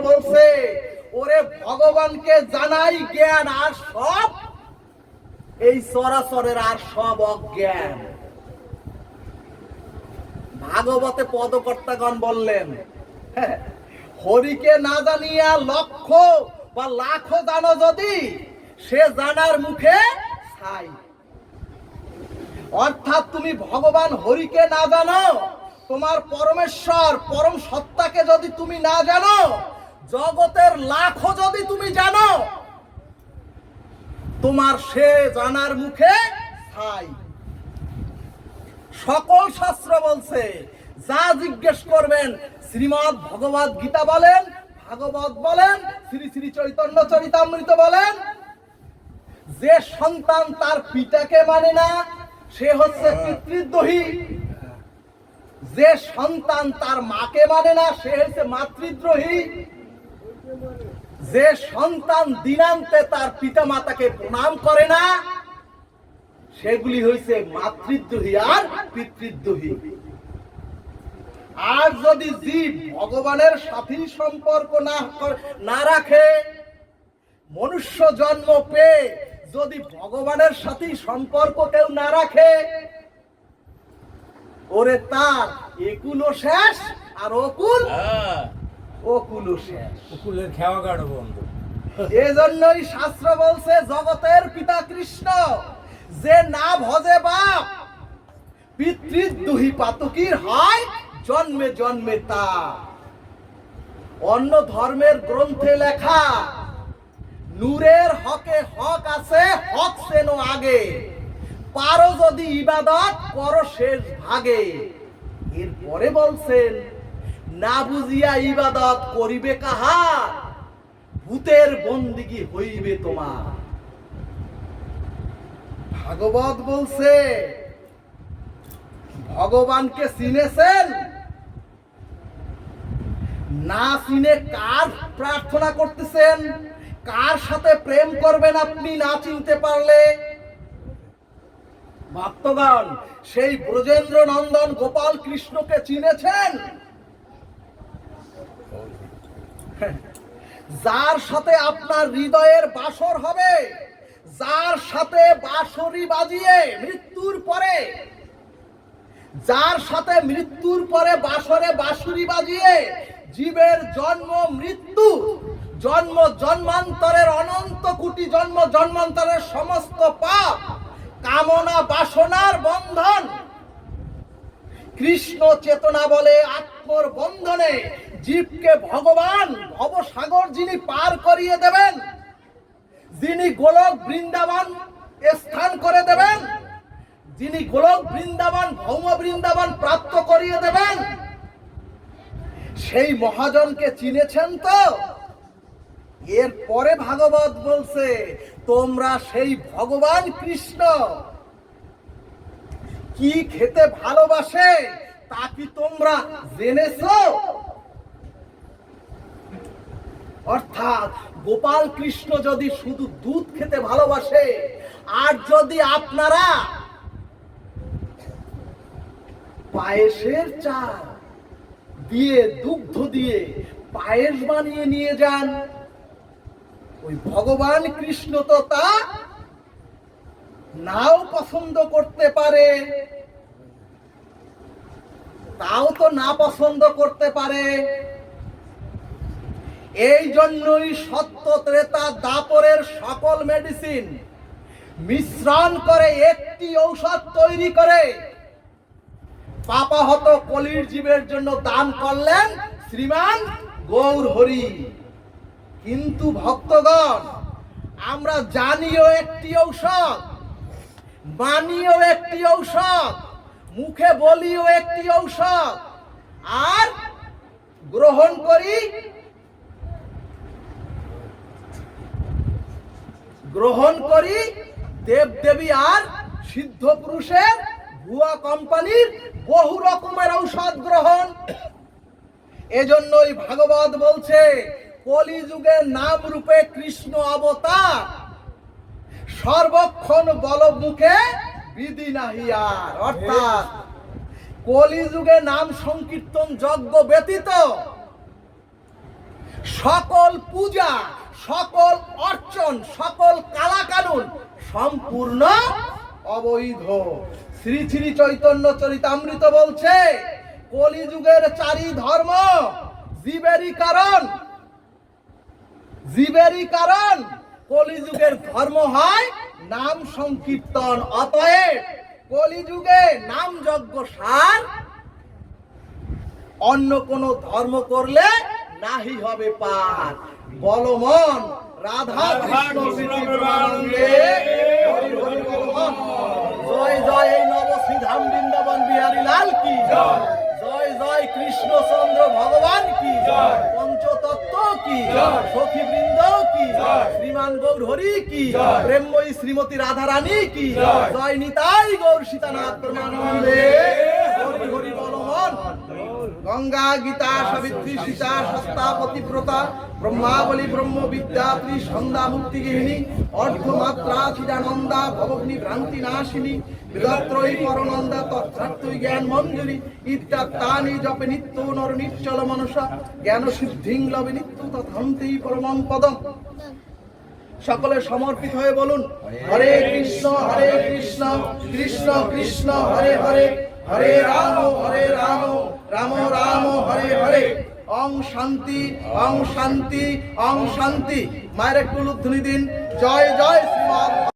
বলছে ওরে ভগবানকে জানাই জ্ঞান আর সব। এই চরাচরের আর সব অজ্ঞান। ভাগবতে পদকর্তাগণ বললেন হ্যাঁ, হরিকে না জানিয়া লক্ষ বা লাখো জানো যদি সে জানার মুখে অর্থাৎ তুমি ভগবান হরিকে না জানো তোমার পরমেশ্বর পরম সত্তাকে যদি তুমি না জানো জগতের লাখো যদি তুমি জানো তোমার সে জানার মুখে ছাই। সকল শাস্ত্র বলছে যা জিজ্ঞেস করবেন শ্রীমৎ ভগবত গীতা বলেন ভাগবত বলেন শ্রী শ্রী চৈতন্য চরিতামৃত বলেন যে সন্তান তার পিতাকে মানে না সে হচ্ছে পিতৃদ্রোহী। যে সন্তান তার মাকে মানে না সে হচ্ছে মাতৃদ্রোহী। যে সন্তান দিনান্তে তার পিতা মাতাকে প্রণাম করে না, সেগুলি হয়েছে মাতৃদ্রোহী আর পিতৃদ্রোহী। আর যদি জীব ভগবানের সাথে সম্পর্ক না না রাখে, মনুষ্য জন্ম পেয়ে যদি ভগবানের সাথে সম্পর্ক কেউ না রাখে, ওরে তার একুলও শেষ আর অকুল হ্যাঁ অকুলও শেষ। কুকুলের খেওয়া কাটো বন্ধ এজন্যই শাস্ত্র বলছে জগতের পিতা কৃষ্ণ যে না ভজে বাপ পিতৃদ্রোহী পাতকীর হয় জন্মে জন্মে তা। অন্য ধর্মের গ্রন্থে লেখা নূরের হকে হক আছে হক সেনো আগে। পারো যদি ইবাদত করো শেষ ভাগে। এরপরে বলছেন না বুঝিয়া ইবাদত করিবে কাহার ভূতের বন্দিগি হইবে তোমার। ভাগবত বলছে, ভগবানকে চিনেছেন? না চিনে কার প্রার্থনা করতেছেন? কার সাথে প্রেম করবেন আপনি না চিনতে পারলে? ভক্তগণ, সেই ব্রজেন্দ্র নন্দন গোপাল কৃষ্ণকে চিনেছেন? যার সাথে আপনার হৃদয়ের বাসর হবে, যার সাথে বাঁশরি বাজিয়ে মৃত্যুর পরে, যার সাথে মৃত্যুর পরে বাসরে বাঁশুরি বাজিয়ে জীবের জন্ম মৃত্যু, জন্ম জন্মান্তরের অনন্ত কোটি জন্ম জন্মান্তরের সমস্ত পাপ, কামনা বাসনার বন্ধন, কৃষ্ণ চেতনা বলে আত্মর বন্ধনে জীবকে ভগবান ভবসাগর যিনি পার করিয়ে দেবেন, যিনি গোলক বৃন্দাবন স্থান করে দেবেন, যিনি গোলক বৃন্দাবন, ভৌম বৃন্দাবন প্রাপ্ত করিয়ে দেবেন, সেই মহাজনকে চিনেছেন তো? এর পরে ভাগবত বলছে, তোমরা সেই ভগবান কৃষ্ণ। কি খেতে ভালোবাসে? তা কি তোমরা জেনেছো? অর্থাৎ গোপাল কৃষ্ণ যদি শুধু দুধ খেতে ভালোবাসে, আর যদি আপনারা পায়েসের চা দিয়ে দুগ্ধ দিয়ে পায়েস বানিয়ে নিয়ে যান, ওই ভগবান কৃষ্ণ তো তা নাও পছন্দ করতে পারে। তাও তো না পছন্দ করতে পারে। এই জন্যই সত্য ত্রেতা দাপরের সকল মেডিসিন মিশ্রণ করে একটি ঔষধ তৈরি করে। পাপাহত কলির জীবের জন্য দান করলেন শ্রীমান গৌর হরি। কিন্তু ভক্তগণ, আমরা জানিও একটি ঔষধ, মানিও একটি ঔষধ মুখে বলিও একটি ঔষধ। আর গ্রহণ করি গ্রহণ করি দেবদেবী আর সিদ্ধ পুরুষের ভুয়া কোম্পানির বহু রকমের ঔষধ গ্রহণ। এজন্যই ভাগবত বলছে, কলিযুগের নাম রূপে কৃষ্ণ অবতার। সর্বক্ষণ বল মুখে বিধি নাহি আর, অর্থাৎ কলিযুগে নাম সংকীর্তন যজ্ঞ ব্যতীত সকল পূজা, সকল অর্চন, সকল কালাকানুন সম্পূর্ণ অবৈধ। শ্রী শ্রী চৈতন্য চরিতামৃত বলছে, কলিযুগের চারি ধর্ম জীবেরই কারণ। জীবেরই কারণ কলিযুগের ধর্ম হয় নাম সংকীর্তন, অতএব কলিযুগে নাম যজ্ঞ সার। অন্য কোন ধর্ম করলে নাহি হবে পার। বলমন রাধা কৃষ্ণ। জয় জয় এই নবশ্রীধাম বৃন্দাবন বিহারী লাল কি জয়। জয় কৃষ্ণচন্দ্র ভগবান কি পঞ্চতত্ত্ব কি সখী শ্রীমান গৌর হরি কি? প্রেমময়ী শ্রীমতী রাধা রানী কি? জয়। নিতাই গৌর সীতানাথ প্রমাণ হরি হরি বল। গঙ্গা, গীতা, সাবিত্রী, সীতা সস্তা পতিব্রতা, ব্রহ্মাবলী ব্রহ্ম বিদ্যা সন্ধ্যা মুক্তি গৃহিণী অর্ধমাত্রা, চিদানন্দা, ভবগ্নি, ভ্রান্তি, নাশিনী, বিদত্রয়ী, পরনন্দা তত্রাত্মই জ্ঞান মঞ্জুরি, ইত্যাত্তানি, জপে নিত্য, নর নিশ্চল মনসা, জ্ঞান সিদ্ধিং লবে নিত্য তথান্তেই পরমং পদম। সকলে সমর্পিত হয়ে বলুন, হরে কৃষ্ণ হরে কৃষ্ণ কৃষ্ণ কৃষ্ণ, হরে হরে। হরে রাম হরে রাম রাম রাম, হরে হরে। অং শান্তি অং শান্তি অং শান্তি। মায়ের একটু দিন জয় জয় শ্রীমৎ